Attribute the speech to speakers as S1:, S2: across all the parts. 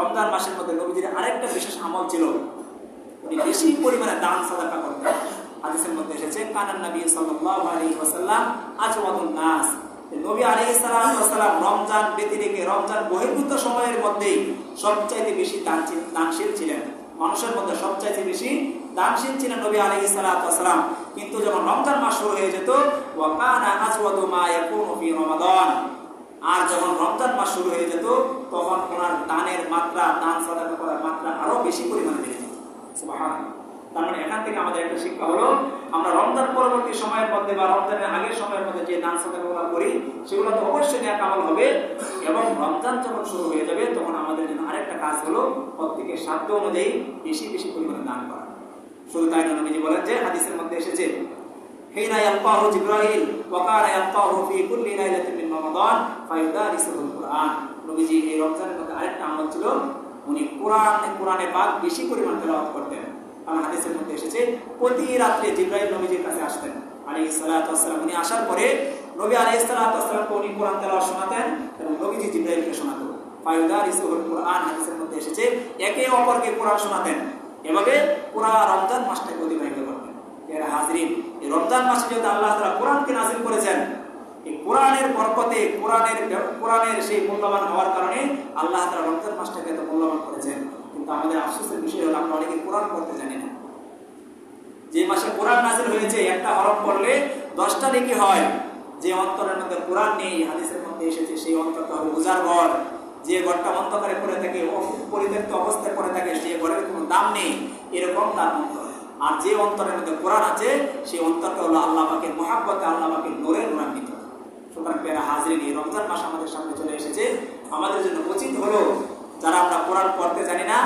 S1: রমজান মাসের মধ্যে নবীজির আরেকটা বিশেষ আমল ছিল, উনি বেশি পরিমাণে দান সাদাকা করতেন। হাদিসের মধ্যে এসেছে, কানান নবী সাল্লাল্লাহু আলাইহি নাস। নবী সালাম রমজান ব্যতিরেকে রমজান বহির্ভূত সময়ের মধ্যেই সবচাইতে বেশি দানশীল ছিলেন। মানুষের মধ্যে সবচাইতে বেশি দানশীল ছিলেন নবী সালাতু ওয়াসালাম কিন্তু যখন রমজান মাস শুরু হয়ে যেত, ওয়া কানা আজওয়াদু মা রমাদান। আর যখন রমজান মাস শুরু হয়ে যেত, তখন ওনার দানের মাত্রা, দান সাদাকা করার মাত্রা আরও বেশি পরিমাণে বেড়ে যেত। তার মানে এখান থেকে আমাদের একটা শিক্ষা হলো, আমরা রমজান পরবর্তী সময়ের মধ্যে বা রমজানের আগের সময়ের মধ্যে যে দান সাদাকা করি, সেগুলো তো অবশ্যই নেক আমল হবে এবং রমজান যখন শুরু হয়ে যাবে, তখন আমাদের জন্য আরেকটা কাজ হলো প্রত্যেকের সাধ্য অনুযায়ী বেশি বেশি পরিমাণে দান করা। শুধু তাই নবীজি বলেন যে হাদিসের মধ্যে এসেছে, হেনা ইয়াল্লাহু জিব্রাইল, ওয়া কানা রমাদান, ফাইদা রিসাদুল কোরআন। নবীজি এই রমজানের মধ্যে আরেকটা আমল ছিল, উনি কোরআন কোরআনে পাক বেশি পরিমাণ তেলাওয়াত করতেন। কারণ হাদিসের মধ্যে এসেছে, প্রতি রাত্রে জিব্রাহিম নবীজির কাছে আসতেন। আলী সালাতাম উনি আসার পরে নবী আলী সালাতামকে উনি কোরআন তেলাওয়াত শোনাতেন এবং নবীজি জিব্রাহিমকে শোনাতেন ফাইদা রিসুল কোরআন, হাদিসের মধ্যে এসেছে, একে অপরকে কোরআন শোনাতেন। এভাবে পুরা রমজান মাসটাকে অতিবাহিত করতেন। এর হাজরিন, এই রমজান মাসে যেহেতু আল্লাহ তারা কোরআনকে নাজিল করেছেন কোরআনের বরকতে, কোরআনের কোরআনের সেই মূল্যবান হওয়ার কারণে আল্লাহ তাআলা রমজান মাসটাকে এত মূল্যবান করেছেন। কিন্তু আমাদের আফসোসের বিষয় হলো আমরা অনেকে কোরআন পড়তে জানি না। যে মাসে কোরআন নাজিল হয়েছে, একটা হরফ পড়লে দশটা নেকি হয়। যে অন্তরের মধ্যে কোরআন নেই, হাদিসের মধ্যে এসেছে, সেই অন্তরটা হবে উজার ঘর। যে ঘরটা অন্ধকারে পড়ে থাকে পরিত্যক্ত অবস্থায় পড়ে থাকে যে ঘরের কোনো দাম নেই। এরকম তার অন্তর। আর যে অন্তরের মধ্যে কোরআন আছে, সেই অন্তরটা হলো আল্লাহ পাকের মহাব্বতে, আল্লাহ পেরা হাজরিন এই রমজান মাস আমাদের সামনে চলে এসেছে। আমাদের জন্য উচিত হলো, যারা আমরা কোরআন পড়তে জানি না,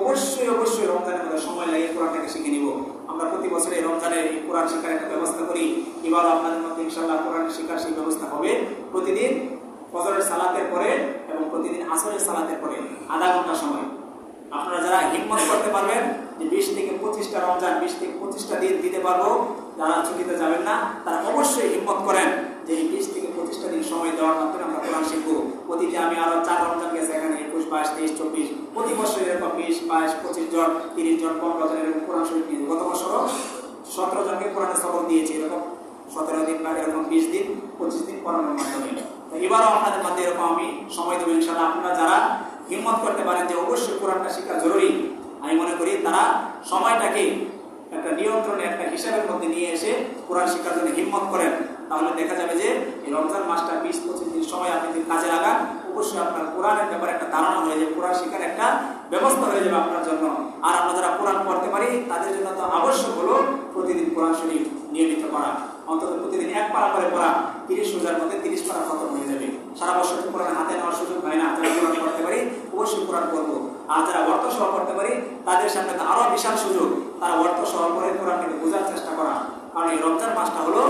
S1: অবশ্যই অবশ্যই রমজানের মধ্যে সময় লাগিয়ে কোরআনটাকে শিখে নিব। আমরা প্রতি বছর এই রমজানে এই কোরআন শেখার একটা ব্যবস্থা করি। এবার আপনাদের মধ্যে ইনশাল্লাহ কোরআন শেখার সেই ব্যবস্থা হবে। প্রতিদিন ফজরের সালাতের পরে এবং প্রতিদিন আসরের সালাতের পরে আধা ঘণ্টা সময়। আপনারা যারা হিম্মত করতে পারবেন যে বিশ থেকে পঁচিশটা রমজান, বিশ থেকে পঁচিশটা দিন দিতে পারব, যারা ছুটিতে যাবেন না, তারা অবশ্যই হিম্মত করেন যে এই বিশ থেকে পঁচিশটা দিন সময় দেওয়ার মাধ্যমে আমরা কোরআন শিখব অতীতে আমি আরও চার রমজান গেছে এখানে, একুশ, বাইশ, তেইশ, চব্বিশ, প্রতি বছর এরকম বিশ, বাইশ, পঁচিশ জন, তিরিশ জন, পনেরো জন এরকম কোরআন শরীফ নিয়ে। গত বছরও সতেরো জনকে কোরআনের সবক দিয়েছি, এরকম সতেরো দিন বা এরকম বিশ দিন, পঁচিশ দিন পড়ানোর মাধ্যমে। এবারও আপনাদের মধ্যে এরকম আমি সময় দেবো ইনশাল্লাহ আপনারা যারা হিম্মত করতে পারেন যে অবশ্যই কোরআনটা শেখা জরুরি, আমি মনে করি তারা সময়টাকে একটা নিয়ন্ত্রণে, একটা হিসাবের মধ্যে নিয়ে এসে কোরআন শিক্ষার জন্য হিম্মত করেন, তাহলে দেখা যাবে যে এই রমজান মাসটা বিশ পঁচিশ দিন সময় আপনি যদি কাজে লাগান অবশ্যই আপনার কোরআনের ব্যাপারে একটা ধারণা হয়ে কোরআন শেখার একটা ব্যবস্থা হয়ে যাবে আপনার জন্য। আর আমরা যারা কোরআন পড়তে পারি, তাদের জন্য তো আবশ্যক হলো প্রতিদিন কোরআন শরীফ নিয়মিত করা অন্তত প্রতিদিন এক পারা করে পড়া, তিরিশ রোজার মধ্যে তিরিশ পারা খতম হয়ে যাবে। সারা বছর কোরআন হাতে নেওয়ার সুযোগ হয় না। যারা কোরআন পড়তে পারি, অবশ্যই কোরআন করব আর যারা অর্থ সহ পড়তে পারি, তাদের সামনে তো আরও বিশাল সুযোগ। তারা অর্থ সহ করে কোরআনকে বোঝার চেষ্টা করা। কারণ এই রমজান মাসটা হলো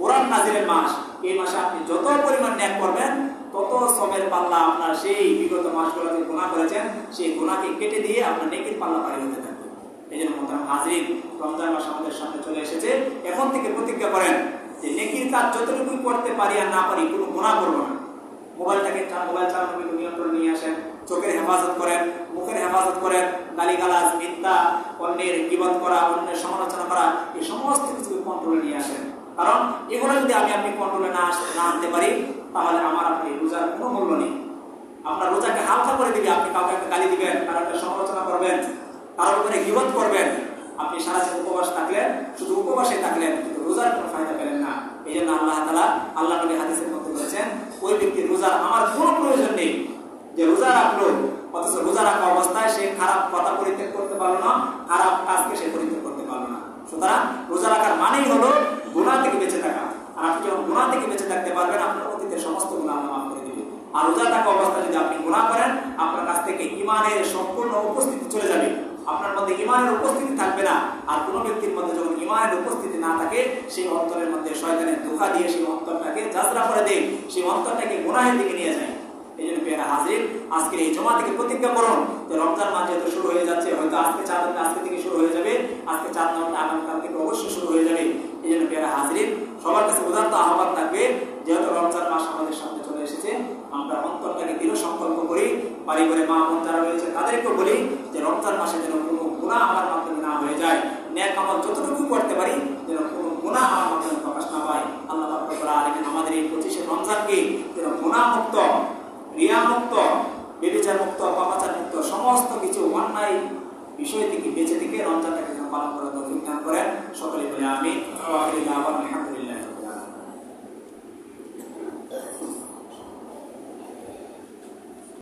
S1: কোরআন নাজিরের মাস। এই মাসে আপনি যত পরিমাণ ন্যাক করবেন তত শ্রমের পাল্লা আপনার সেই বিগত মাসগুলোতে গুণা করেছেন, সেই গুণাকে কেটে দিয়ে আপনার নেকির পাল্লা পাড়ি হতে থাকবে এই জন্য মোহতারাম হাজির, রমজান মাস আমাদের সামনে চলে এসেছে। এখন থেকে প্রতিজ্ঞা করেন যে নেকির কাজ যতটুকুই করতে পারি আর না পারি, কোনো গুণা করব না। মোবাইলটাকে মোবাইল চালানোর নিয়ন্ত্রণ নিয়ে আসেন, চোখের হেফাজত করেন, মুখের হেফাজত করেন, গালিগালাজ মিথ্যা অন্যের গিবত করা, অন্যের সমালোচনা করা, এই সমস্ত কিছু কন্ট্রোলে নিয়ে আসেন। কারণ এগুলো যদি আমি, আপনি কন্ট্রোলে না আস- না আনতে পারি, তাহলে আমার আপনি রোজার কোনো মূল্য নেই আপনার রোজাকে হালকা করে দিবে, আপনি কাউকে একটা গালি দিবেন, কারও একটা সমালোচনা করবেন, কারোর উপরে গিবত করবেন, আপনি সারা জীবন উপবাস থাকলেন, শুধু উপবাসে থাকলেন, কিন্তু রোজার কোনো ফায়দা পেলেন না। এই জন্য আল্লাহ তালা আল্লাহ নবী হাদিসের মধ্যে বলেছেন, ওই ব্যক্তির রোজার আমার কোনো প্রয়োজন নেই। যে রোজা রাখল, অথচ রোজা রাখা অবস্থায় সে খারাপ কথা পরিত্যাগ করতে পারল না, খারাপ কাজকে সে পরিত্যাগ করতে পারল না। সুতরাং রোজা রাখার মানেই হলো গুণা থেকে বেঁচে থাকা। আর আপনি যখন গুণা থেকে বেঁচে থাকতে পারবেন আপনার অতীতের সমস্ত গুণা আল্লাহ মাফ করে দিবে আর রোজা থাকা অবস্থায় যদি আপনি গুণা করেন, আপনার কাছ থেকে ইমানের সম্পূর্ণ উপস্থিতি চলে যাবে। আপনার মধ্যে ইমানের উপস্থিতি থাকবে না। আর কোনো ব্যক্তির মধ্যে যখন ইমানের উপস্থিতি না থাকে, সেই অন্তরের মধ্যে শয়তানের ধোকা দিয়ে সেই অন্তরটাকে যাত্রা করে দেয়। সেই অন্তরটাকে গুনাহের দিকে নিয়ে যায়। এই জন্য পেয়ারা হাজির, আজকের এই জমা থেকে প্রতিজ্ঞা করুন। যে রমজান মাস যেহেতু শুরু হয়ে যাচ্ছে, হয়তো আজকে চার আজকে থেকে শুরু হয়ে যাবে। আজকে চার নামটা আগামীকাল থেকে অবশ্যই শুরু হয়ে যাবে। এই জন্য পেয়ারা হাজির, সবার কাছে উদার্ত আহ্বান থাকবে যেহেতু রমজান মাস আমাদের সামনে চলে এসেছে আমরা অন্তরটাকে দৃঢ় সংকল্প করি, বাড়ি করে মা বোন যারা রয়েছে তাদেরকে বলি যে রমজান মাসে যেন কোনো গুণা আমার মাধ্যমে না হয়ে যায়। ন্যাক আমল যতটুকু করতে পারি যেন কোনো গুণা আমার মাধ্যমে প্রকাশ না পায়। আল্লাহ আলামিন আমাদের এই পঁচিশে রমজানকে যেন গুণা মুক্ত রিয়া মুক্ত বেবিচার মুক্ত পাপাচার মুক্ত সমস্ত কিছু অন্যায় বিষয় থেকে, বেঁচে থেকে রমজানটাকে